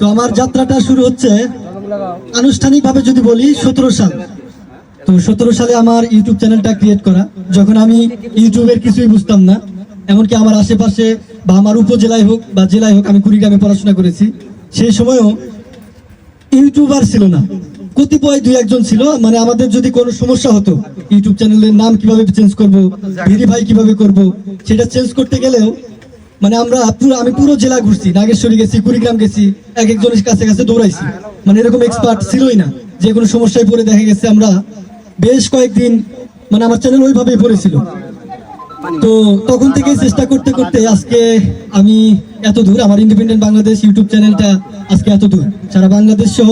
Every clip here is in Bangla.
তো আমার যাত্রাটা শুরু হচ্ছে আনুষ্ঠানিকভাবে যদি বলি সতেরো সাল। তো সতেরো সালে আমার ইউটিউব চ্যানেলটা ক্রিয়েট করা। যখন আমি ইউটিউবের কিছুই বুঝতাম না, এমনকি আমার আশেপাশে বা আমার উপজেলায় হোক বা জেলায় হোক আমি কুড়িগ্রামে পড়াশোনা করেছি, সেই সময়ও ইউটিউবার ছিল না। কতিপয় দুই একজন ছিল মানে আমাদের যদি কোনো সমস্যা হতো, ইউটিউব চ্যানেলের নাম কীভাবে চেঞ্জ করব ভেরিফাই কীভাবে করব, সেটা চেঞ্জ করতে গেলেও মানে আমরা পুরো, আমি পুরো জেলা ঘুরছি, নাগেশ্বরী গেছি, কুড়িগ্রাম গেছি এক একজনের কাছে কাছে দৌড়াইছি। মানে এরকম এক্সপার্ট ছিলই না, যে কোনো সমস্যায় পড়ে দেখা গেছে আমরা বেশ কয়েকদিন মানে আমার চ্যানেল ওইভাবেই পড়েছিল। তো তখন থেকে চেষ্টা করতে করতে আজকে আমি এত দূর, আমার ইন্ডিপেন্ডেন্ট বাংলাদেশ ইউটিউব চ্যানেলটা আজকে এত দূর। সারা বাংলাদেশ সহ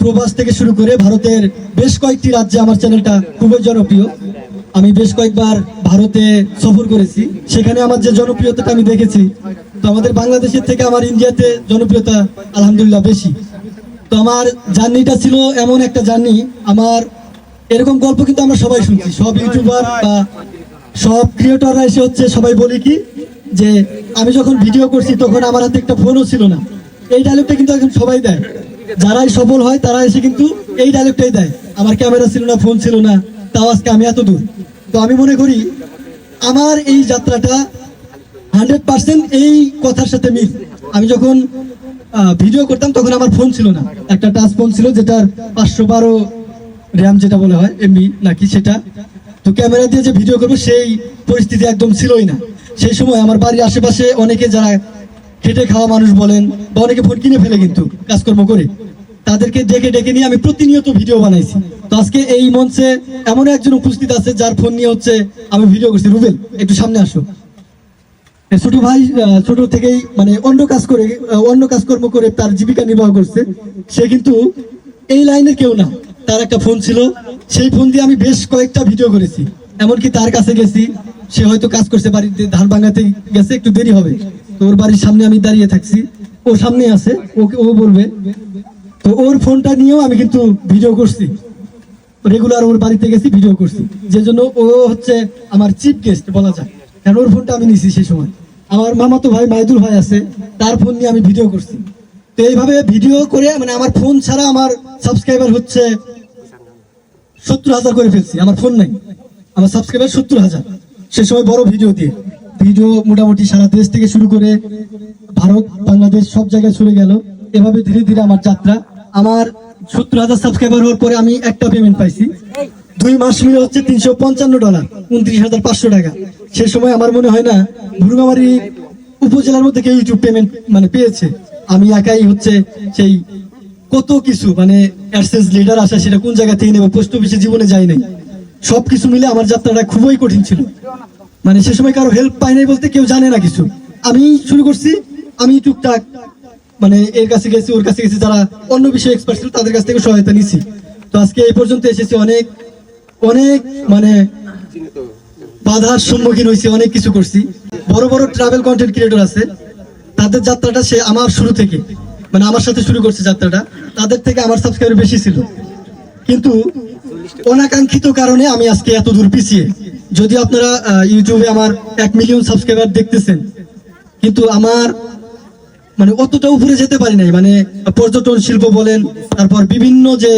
প্রবাস থেকে শুরু করে ভারতের বেশ কয়েকটি রাজ্যে আমার চ্যানেলটা খুবই জনপ্রিয়। আমি বেশ কয়েকবার ভারতে সফর করেছি, সেখানে আমার যে জনপ্রিয়তাটা আমি দেখেছি, তো আমাদের বাংলাদেশের থেকে আমার ইন্ডিয়াতে জনপ্রিয়তা আলহামদুলিল্লাহ বেশি। তো আমার জার্নিটা ছিল এমন একটা জার্নি, আমার এরকম গল্প কিন্তু আমরা সবাই শুনছি। সব ইউটিউবার বা সব ক্রিয়েটররা এসে হচ্ছে সবাই বলি কি, যে আমি যখন ভিডিও করছি তখন আমার হাতে একটা ফোনও ছিল না। এই ডায়লগটা কিন্তু এখন সবাই দেয়। যারাই সফল হয় তারা এসে কিন্তু এই ডায়লগটাই দেয়। আমার ক্যামেরা ছিল না ফোন ছিল না, তাও আজকে আমি এত দূর। তো আমি মনে করি আমার এই যাত্রাটা হান্ড্রেড পার্সেন্ট এই কথার সাথে মিল। আমি যখন ভিডিও করতাম তখন আমার ফোন ছিল না। একটা টাচ ফোন ছিল যেটার পাঁচশো বারো র্যাম যেটা বলা হয়, এমবি নাকি সেটা। তো ক্যামেরা দিয়ে যে ভিডিও করব সেই পরিস্থিতি একদম ছিলই না। সেই সময় আমার বাড়ির আশেপাশে অনেকে যারা খেটে খাওয়া মানুষ বলেন বা অনেকে ফোন কিনে ফেলে কিন্তু কাজকর্ম করে তাদেরকে ডেকে ডেকে নিয়ে আমি প্রতিনিয়ত ভিডিও বানাইছি। তো আজকে এই মঞ্চে এমন একজন উপস্থিত আছে যার ফোন নিয়ে হচ্ছে আমি ভিডিও করছি। রুবেল, একটু সামনে আসো। ছোট ভাই ছোট থেকেই মানে অন্য কাজ করে অন্য কাজকর্ম করে তার জীবিকা নির্বাহ করছে। সে কিন্তু এই লাইনের কেউ না। তার একটা ফোন ছিল। সেই ফোন দিয়ে আমি বেশ কয়েকটা ভিডিও করেছি। এমনকি তার কাছে গেছি। সে হয়তো কাজ করছে বাড়িতে, ধান ভাঙাতে গেছে, একটু দেরি হবে। তো ওর বাড়ির সামনে আমি দাঁড়িয়ে থাকছি। ও সামনে আছে। ওকে, ও বলবে তো ওর ফোনটা নিয়েও আমি কিন্তু ভিডিও করছি। রেগুলার ওর বাড়িতে গেছি ভিডিও করছি। যে জন্য ও হচ্ছে আমার চিফ গেস্ট বলা যায়। কারণ ওর ফোনটা আমি নিছি সেই সময়। আমার মামাতো ভাই মাইদুল ভাই আছে, তার ফোন নিয়ে আমি ভিডিও করছি। তো এইভাবে ভিডিও করে মানে আমার ফোন ছাড়া আমার সাবস্ক্রাইবার হচ্ছে সত্তর হাজার করে ফেলছি, আমার ফোন নাই। আমার সাবস্ক্রাইবার সত্তর হাজার। সে সময় বড় ভিডিও দিয়ে। ভিডিও মোটামুটি সারা দেশ থেকে শুরু করে ভারত, বাংলাদেশ সব জায়গায় চলে গেল। এভাবে ধীরে ধীরে আমার যাত্রা আমার সত্তর হাজার সাবস্ক্রাইবার হওয়ার পরে আমি একটা পেমেন্ট পাইছি। দুই মাস মিলে হচ্ছে তিনশো পঞ্চান্ন ডলার উনত্রিশ হাজার পাঁচশো টাকা। সে সময় আমার মনে হয় না ভুরুঙ্গামারি উপজেলার মধ্যে কেউ ইউটিউব পেমেন্ট মানে পেয়েছে। আমি একাই হচ্ছে সেই কত কিছু মানে অ্যাডসেন্স লিডার আসা সেটা কোন জায়গা থেকে নেব পোস্ট অফিসে জীবনে যাই নাই। সবকিছু মিলে আমার যাত্রাটা খুবই কঠিন ছিল। মানে সে সময় কারও হেল্প পাই নাই বলতে কেউ জানে না কিছু। আমি শুরু করছি, আমি টুকটাক মানে এর কাছে গেছি, ওর কাছে গেছি, যারা অন্য বিষয়ে এক্সপার্ট ছিল, তাদের কাছ থেকে সহায়তা নিছি তো আজকে এই পর্যন্ত এসেছি, অনেক অনেক মানে বাধার সম্মুখীন হয়েছি, অনেক কিছু করছি। বড় বড় ট্রাভেল কন্টেন্ট ক্রিয়েটর আছে, তাদের যাত্রাটা সে আমার শুরু থেকে মানে আমার সাথে শুরু করছে যাত্রাটা, তাদের থেকে আমার সাবস্ক্রাইবার বেশি ছিল। কিন্তু অনাকাঙ্ক্ষিত কারণে আমি আজকে এত দূর পিছিয়ে, যদি আপনারা ইউটিউবে আমার এক মিলিয়ন সাবস্ক্রাইবার দেখতেছেন, কিন্তু আমার মানে অতটা উপরে যেতে পারি নাই। মানে পর্যটন শিল্প বলেন, তারপর বিভিন্ন যে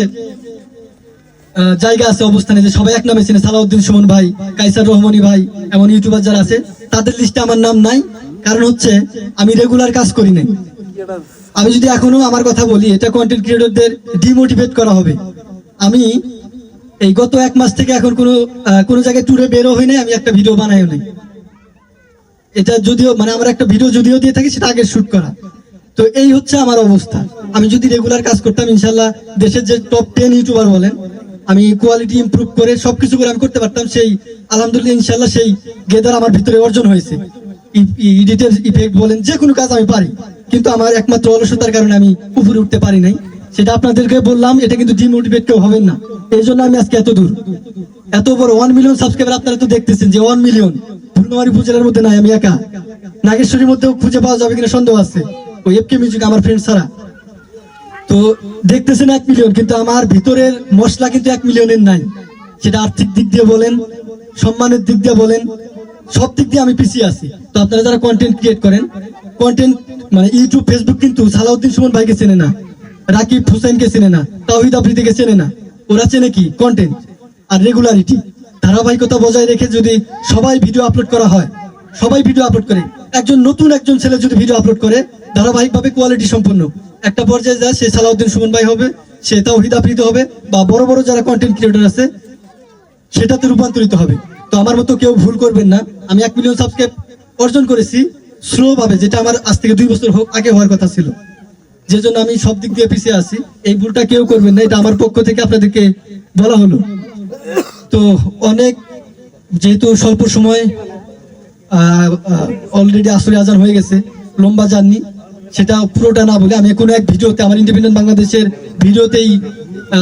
জায়গা আছে অবস্থানে, যে সবাই এক নামে চিনে, সালাউদ্দিন সুমন ভাই, কাইসার রহমানি ভাই, এমন ইউটিউবার যারা আছে, তাদের লিস্টে আমার নাম নাই। কারণ হচ্ছে, আমি রেগুলার কাজ করি নাই। আমি যদি এখনও আমার কথা বলি, এটা কন্টেন্ট ক্রিয়েটরদের ডিমোটিভেট করা হবে। আমি এই গত এক মাস থেকে এখন কোনো কোনো জায়গায় ট্যুরে বেরো হই নাই, আমি একটা ভিডিও বানাইও নাই। এটা যদিও মানে আমরা একটা ভিডিও যদিও দিয়ে থাকি, সেটা আগে শুট করা। তো এই হচ্ছে আমার অবস্থা। আমি যদি রেগুলার কাজ করতাম ইনশাল্লাহ দেশের যে টপ টেন ইউটিউবার বলেন, আমি কোয়ালিটি ইমপ্রুভ করে সবকিছু করে আমি করতে পারতাম, সেই, আলহামদুলিল্লাহ ইনশাল্লাহ সেই গেদার আমার ভিতরে অর্জন হয়েছে। এডিটের ইফেক্ট বলেন যে কোনো কাজ আমি পারি। কিন্তু আমার একমাত্র অলসতার কারণে আমি উপরে উঠতে পারি নাই। সেটা আপনাদেরকে বললাম, এটা কিন্তু ডিমোটিভেট কেউ হবেন না। এই জন্য আমি আজকে এত দূর। এত বড় ওয়ান মিলিয়ন সাবস্ক্রাইবার আপনারা তো দেখতেছেন যে ওয়ান মিলিয়ন পূর্ণমারি উপজেলার মধ্যে নাই, আমি একা। নাগেশ্বরীর মধ্যেও খুঁজে পাওয়া যাবে কিনা সন্দেহ আছে। ওই এফকে মিউজিক আমার ফ্রেন্ড ছাড়া। তো দেখতেছেন এক মিলিয়ন কিন্তু আমার ভিতরের মশলা কিন্তু এক মিলিয়নের নাই। সেটা আর্থিক দিক দিয়ে বলেন, সম্মানের দিক দিয়ে বলেন, সব দিক দিয়ে আমি পিছিয়ে আছি। তো আপনারা যারা কন্টেন্ট ক্রিয়েট করেন কন্টেন্ট মানে ইউটিউব ফেসবুক কিন্তু সালাউদ্দিন সুমন ভাইকে চেনে না। রাকিব হুসাইনকে চেনে না তাহিদ আফ্রিদিকে চেনে না। ওরা চেনে কি? কন্টেন্ট আর রেগুলারিটি ধারাবাহিকতা বজায় রেখে যদি সবাই ভিডিও আপলোড করা হয়, সবাই ভিডিও আপলোড করে। একজন নতুন একজন ছেলে যদি ভিডিও আপলোড করে, ধারাবাহিকভাবে কোয়ালিটি সম্পন্ন। একটা পর্যায়ে যায়, সে সালাউদ্দিন সুমন ভাই হবে, সে তাওহিদ আফ্রিদি হবে, বা বড় বড় যারা কন্টেন্ট ক্রিয়েটর আছে, সেটাতে রূপান্তরিত হবে। তো আমার মতো কেউ ভুল করবেন না। আমি এক মিলিয়ন সাবস্ক্রাইব অর্জন করেছি স্লো ভাবে, যেটা আমার আজ থেকে দুই বছর আগে হওয়ার কথা ছিল। যে জন্য আমি সব দিক দিয়ে পিছিয়ে আছি। এই ভুলটা কেউ করবেন না, এটা আমার পক্ষ থেকে আপনাদেরকে বলা হলো। তো অনেক, যেহেতু স্বল্প সময় অলরেডি আসরে আজান হয়ে গেছে, লম্বা জার্নি, সেটা পুরোটা না বলে আমি কোনো এক ভিডিওতে, আমার ইন্ডিপেন্ডেন্ট বাংলাদেশের ভিডিওতেই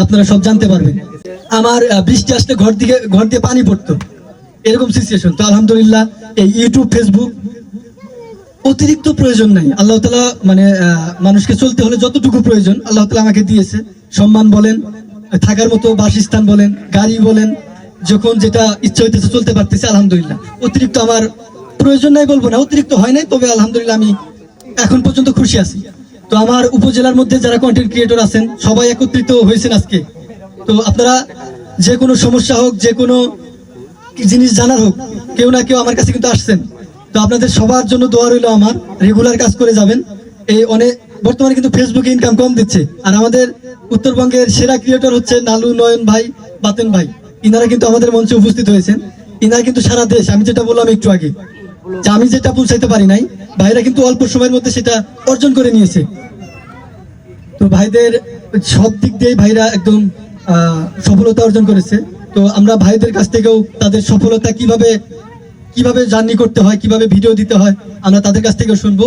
আপনারা সব জানতে পারবেন। আমার বৃষ্টি আসলে ঘর দিকে, ঘর দিয়ে পানি পড়তো, এরকম সিচুয়েশন তো আলহামদুলিল্লাহ, এই ইউটিউব ফেসবুক অতিরিক্ত প্রয়োজন নাই। আল্লাহ তালা মানে মানুষকে চলতে হলে যতটুকু প্রয়োজন, আল্লাহ তালা আমাকে দিয়েছে। সম্মান বলেন, থাকার মতো বাসস্থান বলেন, গাড়ি বলেন, যখন যেটা ইচ্ছা হইতেছে চলতে পারতেছে, আলহামদুলিল্লাহ। অতিরিক্ত আমার প্রয়োজন নাই বলব না, অতিরিক্ত হয় নাই, তবে আলহামদুলিল্লাহ আমি এখন পর্যন্ত খুশি আছি। তো আমার উপজেলার মধ্যে যারা কন্টেন্ট ক্রিয়েটর আছেন, সবাই একত্রিত হয়েছেন আজকে। তো আপনারা যে কোনো সমস্যা হোক, যে কোনো জিনিস জানার হোক, কেউ না কেউ আমার কাছে কিন্তু আসছেন। তো আপনাদের সবার জন্য দোয়া রইল আমার। রেগুলার কাজ করে যাবেন। এই অনেক বর্তমানে কিন্তু ফেসবুকে ইনকাম কম দিচ্ছে। আর আমাদের উত্তরবঙ্গের সেরা ক্রিয়েটর হচ্ছে নালু নয়ন ভাই, বাতেন ভাই। ইনারা কিন্তু আমাদের মঞ্চে উপস্থিত হয়েছেন। ইনারা কিন্তু সারা দেশ, আমি যেটা বললাম একটু আগে, যে আমি যেটা পৌঁছাইতে পারি নাই, ভাইরা কিন্তু অল্প সময়ের মধ্যে সেটা অর্জন করে নিয়েছে। তো ভাইদের সব দিক দিয়ে ভাইরা একদম সফলতা অর্জন করেছে। তো আমরা ভাইদের কাছ থেকেও তাদের সফলতা কীভাবে কীভাবে জার্নি করতে হয়, কীভাবে ভিডিও দিতে হয়, আমরা তাদের কাছ থেকে শুনব।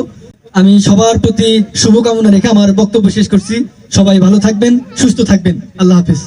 আমি সবার প্রতি শুভকামনা রেখে আমার বক্তব্য শেষ করছি। সবাই ভালো থাকবেন, সুস্থ থাকবেন। আল্লাহ হাফিজ।